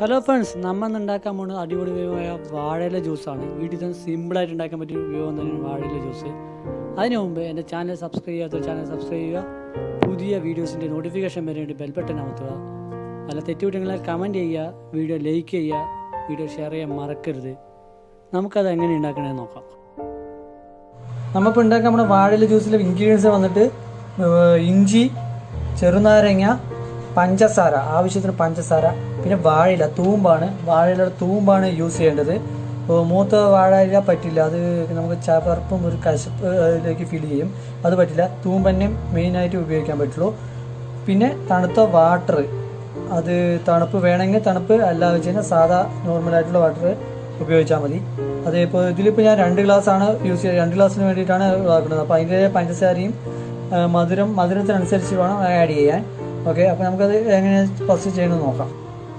Hello friends നമ്മൾ ഉണ്ടാക്കാൻ പോകുന്നത് അടിപൊളി വിഭവമായ വാഴയില ജ്യൂസാണ് വീട്ടിൽ തന്നെ സിമ്പിളായിട്ട് ഉണ്ടാക്കാൻ പറ്റിയ വിഭവം തന്നെയാണ് വാഴയില ജ്യൂസ് അതിന് മുമ്പ് എന്റെ ചാനൽ സബ്സ്ക്രൈബ് ചെയ്യാത്ത ചാനൽ സബ്സ്ക്രൈബ് ചെയ്യുക. പുതിയ വീഡിയോസിന്റെ നോട്ടിഫിക്കേഷൻ വരേണ്ടി ബെൽബട്ടൺ അമർത്തുക. അല്ല തെറ്റുകുറ്റങ്ങളെ കമന്റ് ചെയ്യുക വീഡിയോ ലൈക്ക് ചെയ്യുക വീഡിയോ ഷെയർ ചെയ്യാൻ മറക്കരുത്. നമുക്കത് എങ്ങനെ ഉണ്ടാക്കണമെന്ന് നോക്കാം. നമ്മളിപ്പോൾ ഉണ്ടാക്കാൻ നമ്മുടെ വാഴയില ജ്യൂസിലെ ഇൻഗ്രീഡിയൻസ് വന്നിട്ട് ഇഞ്ചി ചെറുനാരങ്ങ പഞ്ചസാര ആവശ്യത്തിന് പഞ്ചസാര പിന്നെ വാഴയില തൂമ്പാണ്. വാഴയിലയുടെ തൂമ്പാണ് യൂസ് ചെയ്യേണ്ടത്. മൂത്ത വാഴയില പറ്റില്ല. അത് നമുക്ക് ചവർപ്പും ഒരു കശപ്പ് അതിലേക്ക് ഫീൽ ചെയ്യും. അത് പറ്റില്ല. തൂമ്പന്നെ മെയിനായിട്ട് ഉപയോഗിക്കാൻ പറ്റുള്ളൂ. പിന്നെ തണുത്ത വാട്ടർ അത് തണുപ്പ് വേണമെങ്കിൽ തണുപ്പ് അല്ല വെച്ച് കഴിഞ്ഞാൽ സാധാ നോർമലായിട്ടുള്ള വാട്ടർ ഉപയോഗിച്ചാൽ മതി. അതേപോലെ ഇതിലിപ്പോൾ ഞാൻ രണ്ട് ഗ്ലാസ് ആണ് യൂസ് ചെയ്യുന്നത് രണ്ട് ഗ്ലാസ്സിന് വേണ്ടിയിട്ടാണ് ഇതാക്കുന്നത്. അപ്പോൾ അതിന്റെ പഞ്ചസാരയും മധുരം മധുരത്തിനനുസരിച്ച് വേണം ആഡ് ചെയ്യാൻ. ഓക്കെ അപ്പോൾ നമുക്കത് എങ്ങനെ ഫസ്റ്റ് ചെയ്യണമെന്ന് നോക്കാം.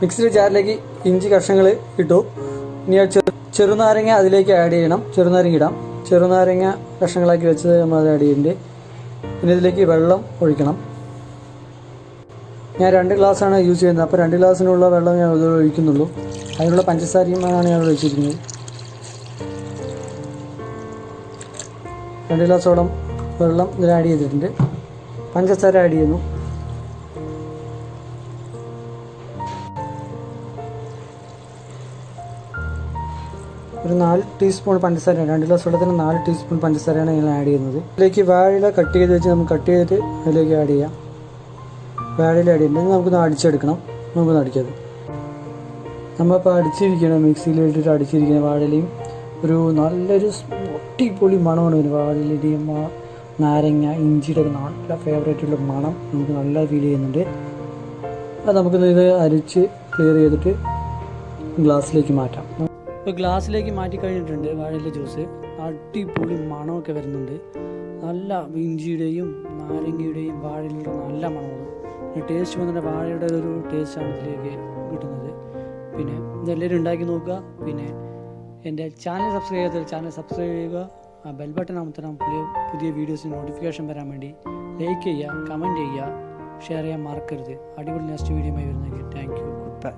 മിക്സിഡ് ജാറിലേക്ക് ഇഞ്ചി കഷ്ണങ്ങൾ ഇട്ടു. ഇനി ചെറുനാരങ്ങ അതിലേക്ക് ആഡ് ചെയ്യണം. ചെറുനാരങ്ങ ഇടാം. ചെറുനാരങ്ങ കഷ്ണങ്ങളാക്കി വെച്ചത് നമ്മൾ അത് ആഡ് ചെയ്യുന്നുണ്ട് പിന്നെ ഇതിലേക്ക് വെള്ളം ഒഴിക്കണം. ഞാൻ രണ്ട് ഗ്ലാസ്സാണ് യൂസ് ചെയ്യുന്നത്. അപ്പോൾ രണ്ട് ഗ്ലാസ്സിനുള്ള വെള്ളം ഞാൻ ഇത് ഒഴിക്കുന്നുള്ളൂ. അതിനുള്ള പഞ്ചസാരയും ആണ് ഞാൻ ഒഴിച്ചിരിക്കുന്നത് രണ്ട് ഗ്ലാസോളം വെള്ളം ഇതിൽ ആഡ് ചെയ്തിട്ടുണ്ട്. പഞ്ചസാര ആഡ് ചെയ്യുന്നു. ഒരു നാല് ടീസ്പൂൺ പഞ്ചസാര രണ്ട് ഗ്ലാസ് വെള്ളത്തിന് നാല് ടീസ്പൂൺ പഞ്ചസാരയാണ് ഞാൻ ആഡ് ചെയ്യുന്നത്. ഇതിലേക്ക് വാഴയില കട്ട് ചെയ്ത് വെച്ച് നമുക്ക് കട്ട് ചെയ്തിട്ട് അതിലേക്ക് ആഡ് ചെയ്യാം. വാഴയില ആഡ് ചെയ്യുന്നത് നമുക്കൊന്ന് അടിച്ചെടുക്കണം. നമുക്കൊന്ന് അടിക്കാതെ നമ്മളിപ്പോൾ അടിച്ചിരിക്കണം മിക്സിയിൽ ഇട്ടിട്ട് അടിച്ചിരിക്കുന്ന വാഴയിലയും. ഒരു നല്ലൊരു പൊട്ടിപ്പൊളി മണമാണ് ഒരു വാഴയിലയുടെയും നാരങ്ങ ഇഞ്ചിയുടെ ഒക്കെ നല്ല ഫേവറേറ്റ് ഉള്ള മണം. നമുക്ക് നല്ല ഫീൽ ചെയ്യുന്നുണ്ട്. അത് നമുക്കിത് അരിച്ച് ക്ലിയർ ചെയ്തിട്ട് ഗ്ലാസ്സിലേക്ക് മാറ്റാം. ഇപ്പോൾ ഗ്ലാസ്സിലേക്ക് മാറ്റി കഴിഞ്ഞിട്ടുണ്ട് വാഴയിലെ ജ്യൂസ്. അടിപൊളി മണമൊക്കെ വരുന്നുണ്ട്. നല്ല ഇഞ്ചിയുടെയും നാരങ്ങയുടെയും വാഴയിലുള്ള നല്ല മണമാണ് പിന്നെ ടേസ്റ്റ് വന്നിട്ട് വാഴയുടെ ഒരു ടേസ്റ്റാണ് ഇതിലേക്ക് കിട്ടുന്നത്. പിന്നെ ഇതെല്ലാവരും ഉണ്ടാക്കി നോക്കുക. പിന്നെ എന്റെ ചാനൽ സബ്സ്ക്രൈബ് ചെയ്യാത്ത ചാനൽ സബ്സ്ക്രൈബ് ചെയ്യുക. ആ ബെൽ ബട്ടൺ അമർത്തണം. പുതിയ പുതിയ വീഡിയോസിന് നോട്ടിഫിക്കേഷൻ വരാൻ വേണ്ടി ലൈക്ക് ചെയ്യുക കമന്റ് ചെയ്യുക ഷെയർ ചെയ്യാൻ മറക്കരുത്. അടിപൊളി നെക്സ്റ്റ് വീഡിയോ വരുന്നെങ്കിൽ താങ്ക് യു ഗുഡ് ബൈ